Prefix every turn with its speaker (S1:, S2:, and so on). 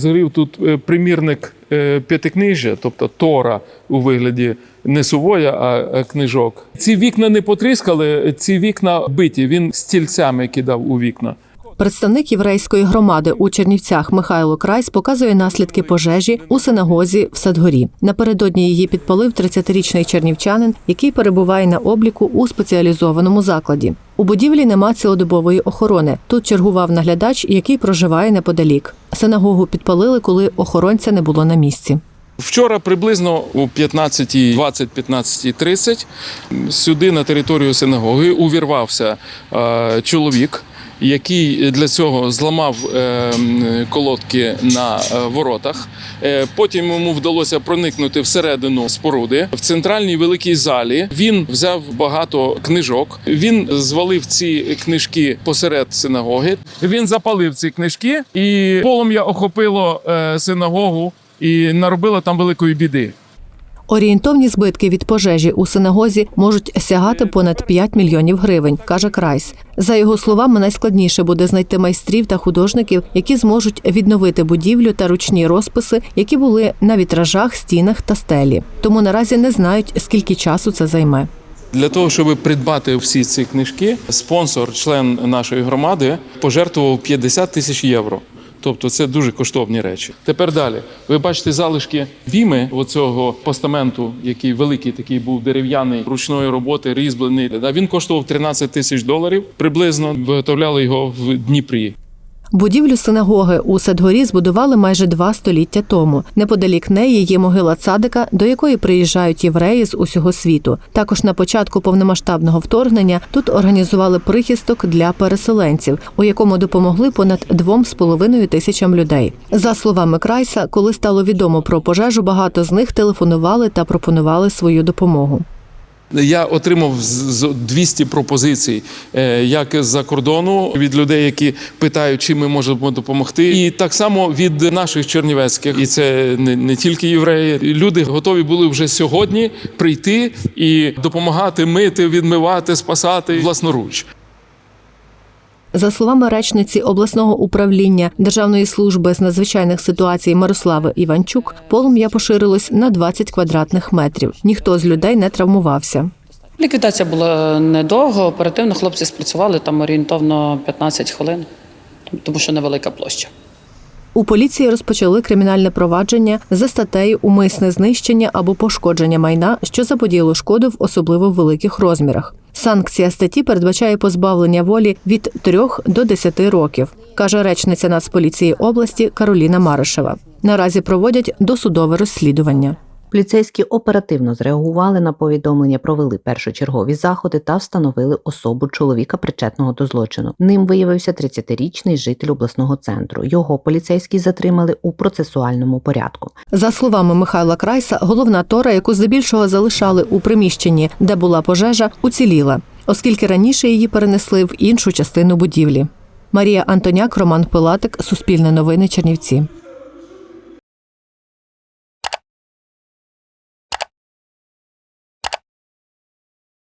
S1: Згорів тут е, примірник е, п'ятикнижжя, тобто Тора у вигляді не сувоя, а е, книжок. Ці вікна не потріскали, ці вікна биті. Він стільцями кидав у вікна.
S2: Представник єврейської громади у Чернівцях Михайло Крайс показує наслідки пожежі у синагозі в Садгорі. Напередодні її підпалив 30-річний чернівчанин, який перебуває на обліку у спеціалізованому закладі. У будівлі нема цілодобової охорони. Тут чергував наглядач, який проживає неподалік. Синагогу підпалили, коли охоронця не було на місці.
S1: Вчора приблизно о 15.20-15.30 сюди на територію синагоги увірвався е, чоловік, який для цього зламав е, колодки на е, воротах. Е, Потім йому вдалося проникнути всередину споруди в центральній великій залі. Він взяв багато книжок. Він звалив ці книжки посеред синагоги. Він запалив ці книжки, і полум'я охопило синагогу і наробило там великої біди.
S2: Орієнтовні збитки від пожежі у синагозі можуть сягати понад 5 мільйонів гривень, каже Крайс. За його словами, найскладніше буде знайти майстрів та художників, які зможуть відновити будівлю та ручні розписи, які були на вітражах, стінах та стелі. Тому наразі не знають, скільки часу це займе.
S1: Для того, щоб придбати всі ці книжки, спонсор, член нашої громади, пожертвував 50 тисяч євро. Тобто це дуже коштовні речі. Тепер далі. Ви бачите залишки віми оцього постаменту, який великий такий був дерев'яний ручної роботи, різьблений. Він коштував 13 тисяч доларів. Приблизно виготовляли його в Дніпрі.
S2: Будівлю синагоги у Садгорі збудували майже два століття тому. Неподалік неї є могила цадика, до якої приїжджають євреї з усього світу. Також на початку повномасштабного вторгнення тут організували прихисток для переселенців, у якому допомогли понад двом з половиною тисячам людей. За словами Крайса, коли стало відомо про пожежу, багато з них телефонували та пропонували свою допомогу.
S1: Я отримав з- з 200 пропозицій, е, як з-за кордону від людей, які питають, чи ми можемо допомогти, і так само від наших чернівецьких, і це не тільки євреї. Люди готові були вже сьогодні прийти і допомагати мити, відмивати, спасати власноруч.
S2: За словами речниці обласного управління Державної служби з надзвичайних ситуацій Мирослави Іванчук, полум'я поширилось на 20 квадратних метрів. Ніхто з людей не травмувався.
S3: Ліквідація була недовго, оперативно хлопці спрацювали там орієнтовно 15 хвилин, тому що невелика площа.
S2: У поліції розпочали кримінальне провадження за статтею умисне знищення або пошкодження майна, що заподіяло шкоду в особливо великих розмірах. Санкція статті передбачає позбавлення волі від 3 до 10 років, каже речниця Нацполіції області Кароліна Маришева. Наразі проводять досудове розслідування.
S4: Поліцейські оперативно зреагували на повідомлення, провели першочергові заходи та встановили особу чоловіка, причетного до злочину. Ним виявився 30-річний житель обласного центру. Його поліцейські затримали у процесуальному порядку.
S2: За словами Михайла Крайса, головна тора, яку здебільшого залишали у приміщенні, де була пожежа, уціліла, оскільки раніше її перенесли в іншу частину будівлі. Марія Антоняк, Роман Пилатик, Суспільне новини, Чернівці.